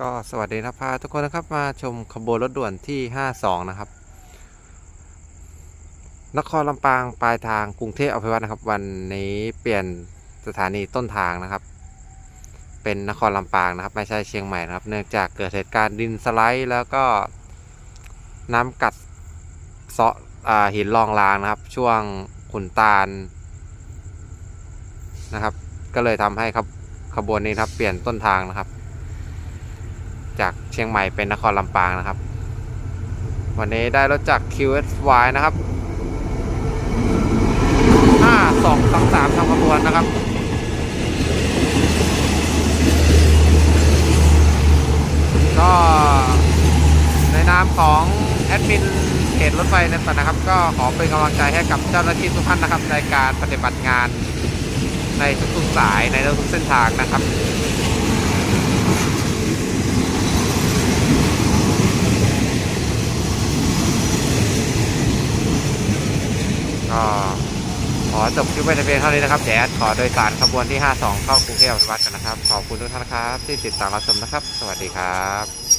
ก็สวัสดีนะพาทุกคนนะครับมาชมขบวนรถด่วนที่ 52 นะครับ นครลำปางปลายทางกรุงเทพอภิวัตนะครับ วันนี้เปลี่ยนสถานีต้นทางนะครับ เป็นนครลำปางนะครับ ไม่ใช่เชียงใหม่นะครับ เนื่องจากเกิดเหตุการณ์ดินสไลด์ แล้วก็น้ำกัดเซาะหินรองรางนะครับ ช่วงขุนตาลนะครับ ก็เลยทำให้ขบขบวนนี้ครับเปลี่ยนต้นทางนะครับ จากเชียงใหม่เป็นนครลำปางนะครับ วันนี้ได้รถจาก QSY นะครับ 5 2 2 3ทำขบวนนะครับก็ในนามของแอดมินเพจรถไฟในฝันนะครับ ก็ขอเป็นกำลังใจให้กับเจ้าหน้าที่ทุกท่านนะครับ ในการปฏิบัติงานในทุกๆสายในทุกเส้นทางนะครับ ก็ขอจบคลิปไว้ในเพียงเท่านี้นะครับเดี๋ยวแอดขอโดยสารขบวนที่ 52 เข้ากรุงเทพอภิวัตกันนะครับ ขอบคุณทุกท่านครับ ที่ติดตามรับชมนะครับ สวัสดีครับ